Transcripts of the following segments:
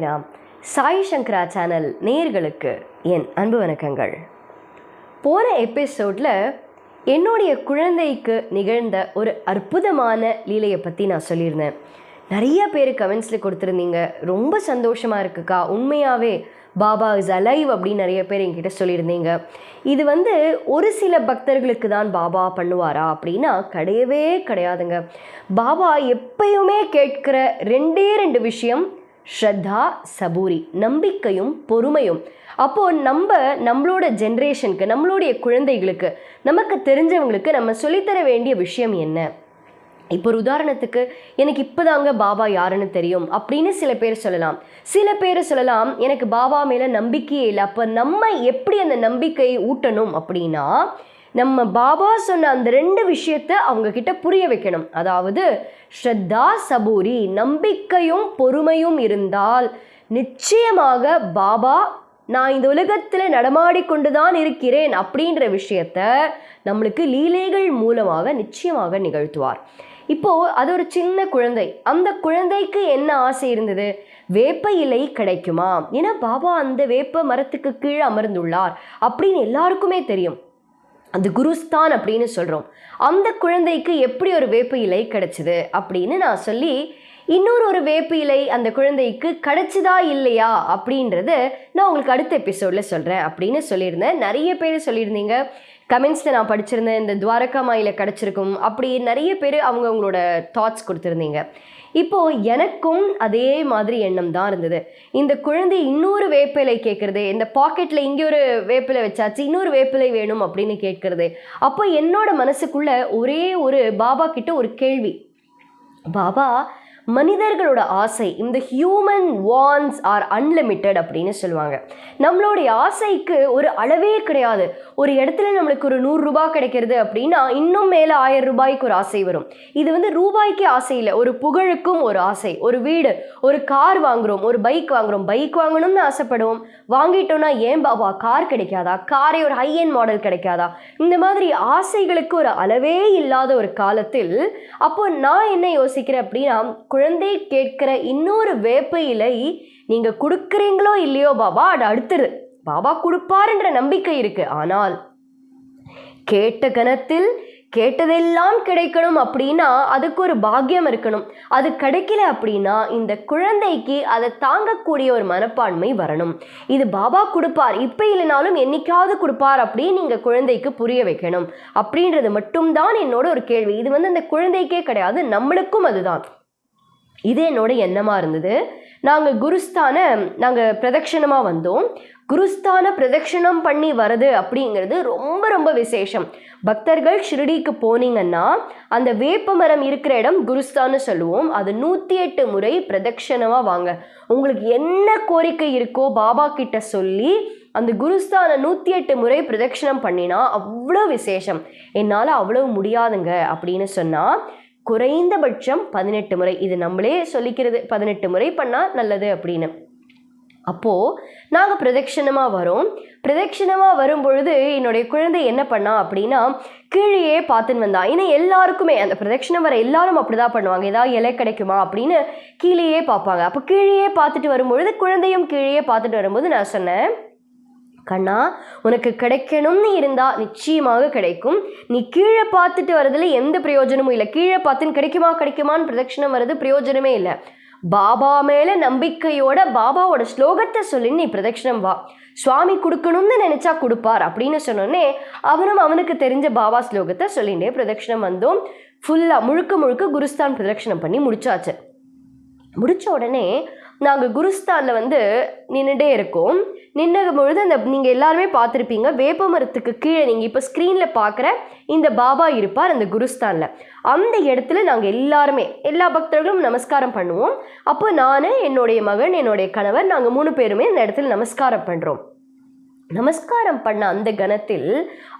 சாய்ராம் சாய் சங்கரா channel நேர்களுக்கு என் அன்பு வணக்கங்கள். போன எபிசோடில் என்னுடைய குழந்தைக்கு நிகழ்ந்த ஒரு அற்புதமான லீலையை பற்றி நான் சொல்லியிருந்தேன். நிறைய பேர் கமெண்ட்ஸில் கொடுத்துருந்தீங்க. ரொம்ப சந்தோஷமாக இருக்குக்கா. உண்மையாகவே பாபா இஸ் அலைவ் அப்படின்னு நிறைய பேர் என்கிட்ட சொல்லியிருந்தீங்க. இது வந்து ஒரு சில பக்தர்களுக்கு தான் பாபா பண்ணுவாரா அப்படின்னா கிடையவே கிடையாதுங்க. பாபா எப்பயுமே கேட்குற ரெண்டே ரெண்டு விஷயம் ஸ்ரத்தா சபூரி. நம்பிக்கையும் பொறுமையும். அப்போது நம்ம நம்மளோட ஜென்ரேஷனுக்கு நம்மளுடைய குழந்தைகளுக்கு நமக்கு தெரிஞ்சவங்களுக்கு நம்ம சொல்லித்தர வேண்டிய விஷயம் என்ன? இப்போ ஒரு உதாரணத்துக்கு எனக்கு இப்போதாங்க பாபா யாருன்னு தெரியும் அப்படின்னு சில பேர் சொல்லலாம். சில பேர் சொல்லலாம் எனக்கு பாபா மேலே நம்பிக்கையே இல்லை. அப்போ நம்ம எப்படி அந்த நம்பிக்கையை ஊட்டணும் அப்படின்னா நம்ம பாபா சொன்ன அந்த ரெண்டு விஷயத்தை அவங்க கிட்ட புரிய வைக்கணும். அதாவது ஸ்ரத்தா சபூரி நம்பிக்கையும் பொறுமையும் இருந்தால் நிச்சயமாக பாபா நான் இந்த உலகத்தில் நடமாடிக்கொண்டு தான் இருக்கிறேன் அப்படின்ற விஷயத்த நம்மளுக்கு லீலைகள் மூலமாக நிச்சயமாக நிகழ்த்துவார். இப்போது அது ஒரு சின்ன குழந்தை. அந்த குழந்தைக்கு என்ன ஆசை இருந்தது? வேப்ப இலை கிடைக்குமா? ஏன்னா பாபா அந்த வேப்ப மரத்துக்கு கீழே அமர்ந்துள்ளார் அப்படின்னு எல்லாருக்குமே தெரியும். அந்த குருஸ்தான் அப்படின்னு சொல்கிறோம் அந்த குழந்தைக்கு எப்படி ஒரு வேப்ப இலை கிடச்சிது அப்படின்னு நான் சொல்லி இன்னொரு ஒரு வேப்ப இலை அந்த குழந்தைக்கு கிடச்சிதா இல்லையா அப்படின்றத நான் உங்களுக்கு அடுத்த எபிசோடில் சொல்கிறேன் அப்படின்னு சொல்லியிருந்தேன். நிறைய பேர் சொல்லியிருந்தீங்க கமெண்ட்ஸில் நான் படிச்சிருந்தேன் இந்த துவாரகா மாயில் கிடச்சிருக்கும் அப்படி நிறைய பேர் அவங்க அவங்களோட தாட்ஸ் கொடுத்துருந்தீங்க. இப்போது எனக்கும் அதே மாதிரி எண்ணம் தான் இருந்தது. இந்த குழந்தை இன்னொரு வேப்பிலை கேட்குறது இந்த பாக்கெட்டில் இங்கே ஒரு வேப்பிலை வச்சாச்சு இன்னொரு வேப்பிலை வேணும் அப்படின்னு கேட்குறது. அப்போ என்னோட மனசுக்குள்ள ஒரே ஒரு பாபா கிட்ட ஒரு கேள்வி. பாபா மனிதர்களோட ஆசை இந்த ஹியூமன் வான்ஸ் ஆர் அன்லிமிட்டெட் அப்படின்னு சொல்லுவாங்க. நம்மளுடைய ஆசைக்கு ஒரு அளவே கிடையாது. ஒரு இடத்துல நம்மளுக்கு ஒரு நூறுரூபா கிடைக்கிறது அப்படின்னா இன்னும் மேலே ஆயிரம் ரூபாய்க்கு ஒரு ஆசை வரும். இது வந்து ரூபாய்க்கே ஆசை இல்லை. ஒரு புகழுக்கும் ஒரு ஆசை. ஒரு வீடு ஒரு கார் வாங்குறோம் ஒரு பைக் வாங்குறோம். பைக் வாங்கணும்னு ஆசைப்படுவோம். வாங்கிட்டோம்னா ஏன் பாபா கார் கிடைக்காதா? காரே ஒரு ஹை எண்ட் மாடல் கிடைக்காதா? இந்த மாதிரி ஆசைகளுக்கு ஒரு அளவே இல்லாத ஒரு காலத்தில் அப்போ நான் என்ன யோசிக்கிறேன் அப்படின்னா குழந்தை கேட்கிற இன்னொரு வேப்ப இலை நீங்கள் கொடுக்குறீங்களோ இல்லையோ பாபா அது அடுத்தது. பாபா கொடுப்பாருன்ற நம்பிக்கை இருக்கு. ஆனால் கேட்ட கணத்தில் கேட்டதெல்லாம் கிடைக்கணும் அப்படின்னா அதுக்கு ஒரு பாக்கியம் இருக்கணும். அது கிடைக்கல அப்படின்னா இந்த குழந்தைக்கு அதை தாங்கக்கூடிய ஒரு மனப்பான்மை வரணும். இது பாபா கொடுப்பார். இப்போ இல்லைனாலும் என்னைக்காவது கொடுப்பார் அப்படின்னு நீங்கள் குழந்தைக்கு புரிய வைக்கணும். அப்படின்றது மட்டும்தான் என்னோட ஒரு கேள்வி. இது வந்து அந்த குழந்தைக்கே கிடையாது நம்மளுக்கும் அதுதான். இது என்னோட எண்ணமாக இருந்தது. நாங்கள் குருஸ்தான நாங்கள் பிரதட்சணமாக வந்தோம். குருஸ்தான பிரதட்சணம் பண்ணி வரது அப்படிங்கிறது ரொம்ப ரொம்ப விசேஷம். பக்தர்கள் ஷிரடிக்கு போனீங்கன்னா அந்த வேப்ப மரம் இருக்கிற இடம் குருஸ்தான்னு சொல்லுவோம். அது நூற்றி எட்டு முறை பிரதட்சணமாக வாங்க. உங்களுக்கு என்ன கோரிக்கை இருக்கோ பாபா கிட்ட சொல்லி அந்த குருஸ்தானை நூற்றி எட்டு முறை பிரதட்சணம் பண்ணினா அவ்வளோ விசேஷம். என்னால் அவ்வளோ முடியாதுங்க அப்படின்னு சொன்னால் குறைந்தபட்சம் பதினெட்டு முறை. இது நம்மளே சொல்லிக்கிறது பதினெட்டு முறை பண்ணால் நல்லது அப்படின்னு. அப்போது நாங்கள் பிரதட்சணமாக வரோம். பிரதட்சணமாக வரும்பொழுது என்னுடைய குழந்தை என்ன பண்ணா அப்படின்னா கீழேயே பார்த்துன்னு வந்தா. ஏன்னா எல்லாருக்குமே அந்த பிரதட்சணம் வர எல்லாரும் அப்படி தான் பண்ணுவாங்க. ஏதாவது இலை கிடைக்குமா அப்படின்னு கீழேயே பார்ப்பாங்க. அப்போ கீழேயே பார்த்துட்டு வரும்பொழுது குழந்தையும் கீழேயே பார்த்துட்டு வரும்போது நான் சொன்னேன் கண்ணா உனக்கு கிடைக்கணும்னு இருந்தால் நிச்சயமாக கிடைக்கும். நீ கீழே பார்த்துட்டு வரதுல எந்த பிரயோஜனமும் இல்லை. கீழே பார்த்துன்னு கிடைக்குமா கிடைக்குமான்னு பிரதட்சிணம் வர்றது பிரயோஜனமே இல்லை. பாபா மேலே நம்பிக்கையோட பாபாவோட ஸ்லோகத்தை சொல்லி நீ பிரதட்சணம் வா. சுவாமி கொடுக்கணும்னு நினச்சா கொடுப்பார் அப்படின்னு சொன்னோடனே அவனும் அவனுக்கு தெரிஞ்ச பாபா ஸ்லோகத்தை சொல்லிண்டே பிரதட்சிணம் வந்தோம். ஃபுல்லாக முழுக்க முழுக்க குருஸ்தான் பிரதட்சணம் பண்ணி முடிச்சாச்சு. முடித்த உடனே நாங்கள் குருஸ்தானில் வந்து நின்றுட்டே இருக்கோம். நின்ன பொழுது அந்த நீங்கள் எல்லாருமே பார்த்துருப்பீங்க வேப்ப மரத்துக்கு கீழே நீங்கள் இப்போ ஸ்க்ரீனில் பார்க்குற இந்த பாபா இருப்பார் அந்த குருஸ்தானில். அந்த இடத்துல நாங்கள் எல்லாருமே எல்லா பக்தர்களும் நமஸ்காரம் பண்ணுவோம். அப்போ நான் என்னுடைய மகன் என்னுடைய கணவர் நாங்கள் மூணு பேருமே இந்த இடத்துல நமஸ்காரம் பண்ணுறோம் நமஸ்காரம் பண்ண அந்த கணத்தில்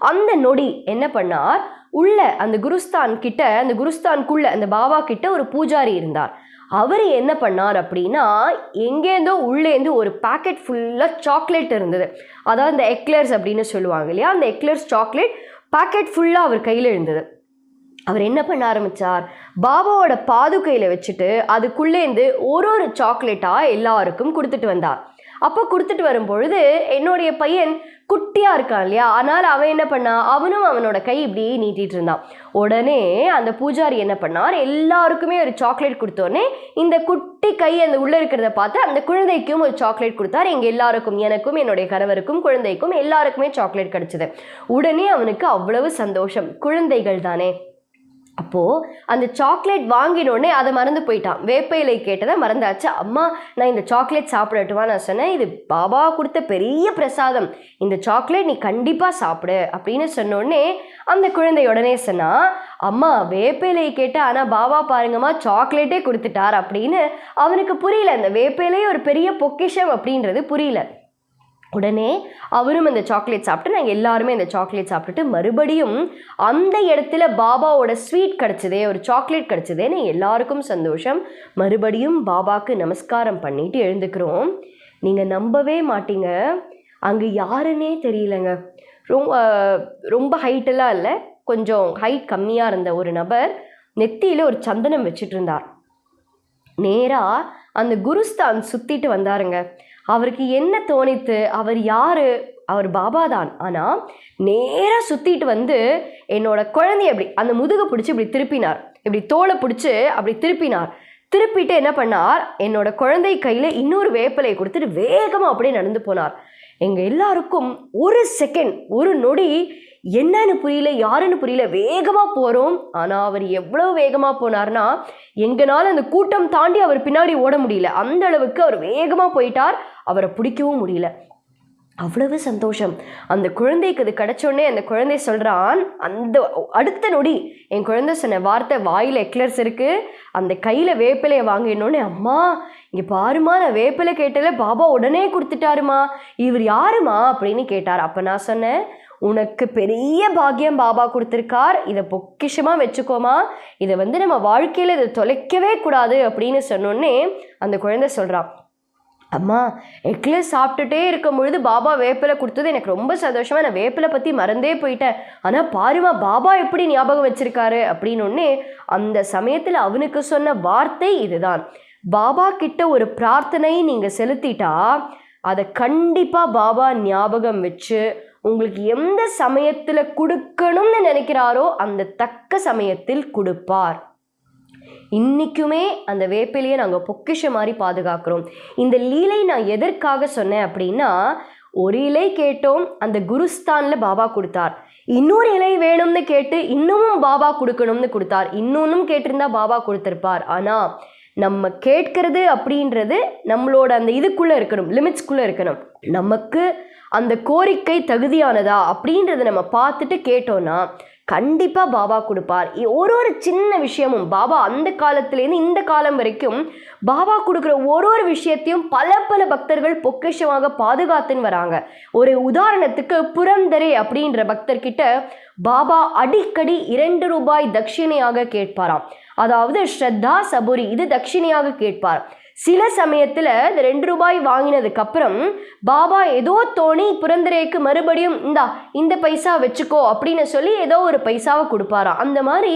அந்த நொடி என்ன பண்ணார்? உள்ள அந்த குருஸ்தான் கிட்ட அந்த குருஸ்தான்குள்ள அந்த பாபா கிட்ட ஒரு பூஜாரி இருந்தார். அவர் என்ன பண்ணார் அப்படின்னா எங்கேருந்தோ உள்ளேருந்து ஒரு பேக்கெட் ஃபுல்லாக சாக்லேட் இருந்தது. அதாவது இந்த எக்லர்ஸ் அப்படின்னு சொல்லுவாங்க இல்லையா? அந்த எக்லர்ஸ் சாக்லேட் பேக்கெட் ஃபுல்லாக அவர் கையில் இருந்தது. அவர் என்ன பண்ண ஆரம்பிச்சார்? பாபாவோட பாதுகையில் வச்சுட்டு அதுக்குள்ளேருந்து ஒரு ஒரு சாக்லேட்டாக எல்லாருக்கும் கொடுத்துட்டு வந்தார். அப்போ கொடுத்துட்டு வரும்பொழுது என்னுடைய பையன் குட்டியாக இருக்கான் இல்லையா? அதனால் அவன் என்ன பண்ணா? அவனும் அவனோட கை இப்படி நீட்டிகிட்டு இருந்தான். உடனே அந்த பூஜாரி என்ன பண்ணார்? எல்லாருக்குமே ஒரு சாக்லேட் கொடுத்தோடனே இந்த குட்டி கை அந்த உள்ளே இருக்கிறத பார்த்து அந்த குழந்தைக்கும் ஒரு சாக்லேட் கொடுத்தார். எங்கள் எல்லாருக்கும் எனக்கும் என்னுடைய கணவருக்கும் குழந்தைக்கும் எல்லாருக்குமே சாக்லேட் கிடச்சிது. உடனே அவனுக்கு அவ்வளவு சந்தோஷம். குழந்தைகள் தானே. அப்போது அந்த சாக்லேட் வாங்கினோடனே அதை மறந்து போயிட்டான். வேப்ப இலை கேட்டதை மறந்தாச்சு. அம்மா நான் இந்த சாக்லேட் சாப்பிடட்டுமா? நான் சொன்னேன் இது பாபா கொடுத்த பெரிய பிரசாதம். இந்த சாக்லேட் நீ கண்டிப்பாக சாப்பிடு. அப்படின்னு சொன்னோடனே அந்த குழந்தை உடனே சொன்னா அம்மா வேப்ப இலை ஆனால் பாபா பாருங்கம்மா சாக்லேட்டே கொடுத்துட்டார் அப்படின்னு அவனுக்கு புரியல. இந்த வேப்ப ஒரு பெரிய பொக்கிஷம் அப்படின்றது புரியல. உடனே அவரும் அந்த சாக்லேட் சாப்பிட்டு நாங்கள் எல்லாருமே அந்த சாக்லேட் சாப்பிட்டுட்டு மறுபடியும் அந்த இடத்துல பாபாவோட ஸ்வீட் கிடச்சதே ஒரு சாக்லேட் கிடச்சதேன்னு எல்லாருக்கும் சந்தோஷம். மறுபடியும் பாபாவுக்கு நமஸ்காரம் பண்ணிட்டு எழுந்துக்கிறோம். நீங்கள் நம்பவே மாட்டீங்க. அங்கே யாருன்னே தெரியலங்க. ரொம்ப ரொம்ப ஹைட்டெல்லாம் இல்லை கொஞ்சம் ஹைட் கம்மியாக இருந்த ஒரு நபர் நெத்தியில் ஒரு சந்தனம் வச்சுட்டு இருந்தார். நேராக அந்த குருஸ்தான் சுற்றிட்டு வந்தாருங்க. அவருக்கு என்ன தோணித்து அவர் யார்? அவர் பாபா தான் ஆனால் நேராக சுற்றிட்டு வந்து என்னோட குழந்தைய அப்படி அந்த முதுகை பிடிச்சி இப்படி திருப்பினார். இப்படி தோலை பிடிச்சி அப்படி திருப்பினார். திருப்பிட்டு என்ன பண்ணார்? என்னோட குழந்தை கையில் இன்னொரு வேப்பிலையை கொடுத்துட்டு வேகமாக அப்படியே நடந்து போனார். எங்கள் எல்லாருக்கும் ஒரு செகண்ட் ஒரு நொடி என்னன்னு புரியல யாருன்னு புரியல வேகமாக போகிறோம் ஆனால் அவர் எவ்வளோ வேகமாக போனார்னா எங்களால் அந்த கூட்டம் தாண்டி அவர் பின்னாடி ஓட முடியல. அந்த அளவுக்கு அவர் வேகமாக போயிட்டார். அவரை பிடிக்கவும் முடியல. அவ்வளவு சந்தோஷம். அந்த குழந்தைக்கு அது கிடச்சோடனே அந்த குழந்தை சொல்கிறான் அந்த அடுத்த நொடி என் குழந்தை சொன்ன வார்த்தை வாயில் எக்லர்ஸ் இருக்குது அந்த கையில் வேப்பிலையை வாங்கினோடனே அம்மா இங்கே பாருமா நான் வேப்பிலை கேட்டல பாபா உடனே கொடுத்துட்டாருமா இவர் யாருமா அப்படின்னு கேட்டார். அப்போ நான் சொன்னேன் உனக்கு பெரிய பாக்கியம் பாபா கொடுத்துருக்கார். இதை பொக்கிஷமாக வச்சுக்கோமா. இதை வந்து நம்ம வாழ்க்கையில் இதை தொலைக்கவே கூடாது அப்படின்னு சொன்னோடனே அந்த குழந்தை சொல்கிறான் அம்மா எக்லஸ் சாப்பிட்டுட்டே இருக்கும் பொழுது பாபா வேப்பிலை கொடுத்தது எனக்கு ரொம்ப சந்தோஷமாக நான் வேப்பிலை பற்றி மறந்தே போயிட்டேன். ஆனால் பாருமா பாபா எப்படி ஞாபகம் வச்சிருக்காரு அப்படின்னு அந்த சமயத்தில் அவனுக்கு சொன்ன வார்த்தை இதுதான். பாபா கிட்ட ஒரு பிரார்த்தனை நீங்கள் செலுத்திட்டா அதை கண்டிப்பாக பாபா ஞாபகம் வச்சு உங்களுக்கு எந்த சமயத்தில் கொடுக்கணும்னு நினைக்கிறாரோ அந்த தக்க சமயத்தில் கொடுப்பார். இன்றைக்குமே அந்த வேப்பிலையை நாங்கள் பொக்கிஷ மாதிரி பாதுகாக்கிறோம். இந்த லீலை நான் எதற்காக சொன்னேன் அப்படின்னா ஒரு இலை கேட்டோம் அந்த குருஸ்தானில் பாபா கொடுத்தார். இன்னொரு இலை வேணும்னு கேட்டு இன்னமும் பாபா கொடுக்கணும்னு கொடுத்தார். இன்னொன்னும் கேட்டிருந்தா பாபா கொடுத்துருப்பார். ஆனால் நம்ம கேட்கறது அப்படின்றது நம்மளோட அந்த இதுக்குள்ளே இருக்கணும் லிமிட்ஸ்குள்ளே இருக்கணும். நமக்கு அந்த கோரிக்கை தகுதியானதா அப்படின்றத நம்ம பார்த்துட்டு கேட்டோன்னா கண்டிப்பாக பாபா கொடுப்பார். ஒரு ஒரு சின்ன விஷயமும் பாபா அந்த காலத்துலேருந்து இந்த காலம் வரைக்கும் பாபா கொடுக்குற ஒரு ஒரு விஷயத்தையும் பல பல பக்தர்கள் பொக்கிஷமாக பாதுகாத்துன்னு வராங்க. ஒரு உதாரணத்துக்கு புரந்தரே அப்படின்ற பக்தர்கிட்ட பாபா அடிக்கடி இரண்டு ரூபாய் தட்சிணையாக கேட்பாராம். அதாவது ஸ்ரத்தா சபுரி இது தட்சிணையாக கேட்பார். சில சமயத்தில் இந்த ரெண்டு ரூபாய் வாங்கினதுக்கப்புறம் பாபா ஏதோ தோணி புரந்தரேக்கு மறுபடியும் இந்தா இந்த பைசா வச்சுக்கோ அப்படின்னு சொல்லி ஏதோ ஒரு பைசாவை கொடுப்பாராம். அந்த மாதிரி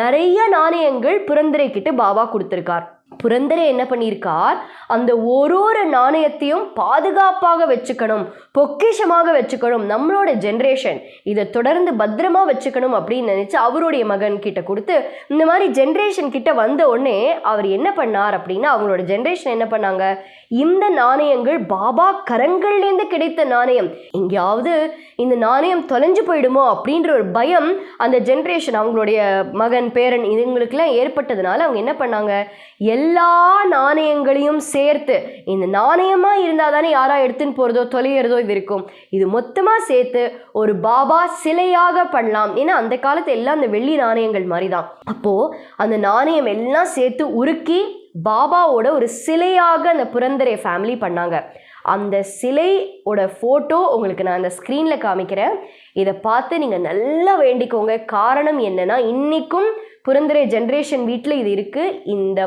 நிறைய நாணயங்கள் புரந்தரை கிட்ட பாபா கொடுத்துருக்கார். புரந்தரே என்ன பண்ணியிருக்கார்? அந்த ஒரு ஒரு நாணயத்தையும் பாதுகாப்பாக வச்சுக்கணும் பொக்கிஷமாக வச்சுக்கணும் நம்மளோட ஜென்ரேஷன் இதை தொடர்ந்து பத்திரமா வச்சுக்கணும் அப்படின்னு நினச்சி அவருடைய மகன் கிட்ட கொடுத்து இந்த மாதிரி ஜென்ரேஷன் கிட்ட வந்த உடனே அவர் என்ன பண்ணார் அப்படின்னா அவங்களோட ஜென்ரேஷன் என்ன பண்ணாங்க? இந்த நாணயங்கள் பாபா கரங்கள்லேருந்து கிடைத்த நாணயம். எங்கேயாவது இந்த நாணயம் தொலைஞ்சு போயிடுமோ அப்படின்ற ஒரு பயம் அந்த ஜென்ரேஷன் அவங்களுடைய மகன் பேரன் இதுங்களுக்கெல்லாம் ஏற்பட்டதுனால அவங்க என்ன பண்ணாங்க? எல்லா நாணயங்களையும் சேர்த்து இந்த நாணயமாக இருந்தால் தானே யாராக எடுத்துன்னு போகிறதோ தொலைகிறதோ இது இருக்கும். இது மொத்தமாக சேர்த்து ஒரு பாபா சிலையாக பண்ணலாம். ஏன்னா அந்த காலத்து எல்லாம் அந்த வெள்ளி நாணயங்கள் மாதிரி தான் அப்போது அந்த நாணயம் எல்லாம் சேர்த்து உருக்கி பாபாவோட ஒரு சிலையாக அந்த புரந்தரே ஃபேமிலி பண்ணாங்க. அந்த சிலையோட ஃபோட்டோ உங்களுக்கு நான் அந்த ஸ்க்ரீனில் காமிக்கிறேன். இதை பார்த்து நீங்கள் நல்லா வேண்டிக்கோங்க. காரணம் என்னென்னா இன்றைக்கும் புரந்தரை ஜென்ரேஷன் வீட்டில் இது இருக்குது இந்த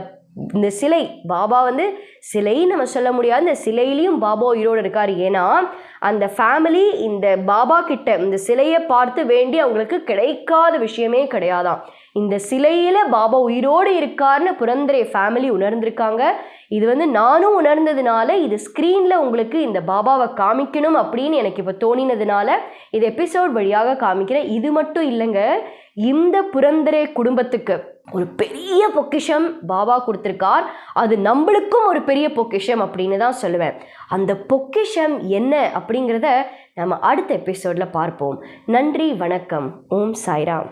இந்த சிலை பாபா வந்து சிலைன்னு நம்ம சொல்ல முடியாது. இந்த சிலையிலையும் பாபா உயிரோடு இருக்கார். ஏன்னா அந்த ஃபேமிலி இந்த பாபா கிட்ட இந்த சிலையை பார்த்து வேண்டி அவங்களுக்கு கிடைக்காத விஷயமே கிடையாதாம். இந்த சிலையில் பாபா உயிரோடு இருக்காருன்னு புரந்தரை ஃபேமிலி உணர்ந்திருக்காங்க. இது வந்து நானும் உணர்ந்ததுனால இது ஸ்க்ரீனில் உங்களுக்கு இந்த பாபாவை காமிக்கணும் அப்படின்னு எனக்கு இப்போ தோணினதுனால இது எபிசோட் வழியாக காமிக்கிறேன். இது மட்டும் இல்லைங்க இந்த புரந்தரே குடும்பத்துக்கு ஒரு பெரிய பொக்கிஷம் பாபா கொடுத்துருக்கார். அது நம்மளுக்கும் ஒரு பெரிய பொக்கிஷம் அப்படின்னு தான் சொல்லுவேன். அந்த பொக்கிஷம் என்ன அப்படிங்கிறத நம்ம அடுத்த எபிசோடில் பார்ப்போம். நன்றி வணக்கம். ஓம் சாய்ராம்.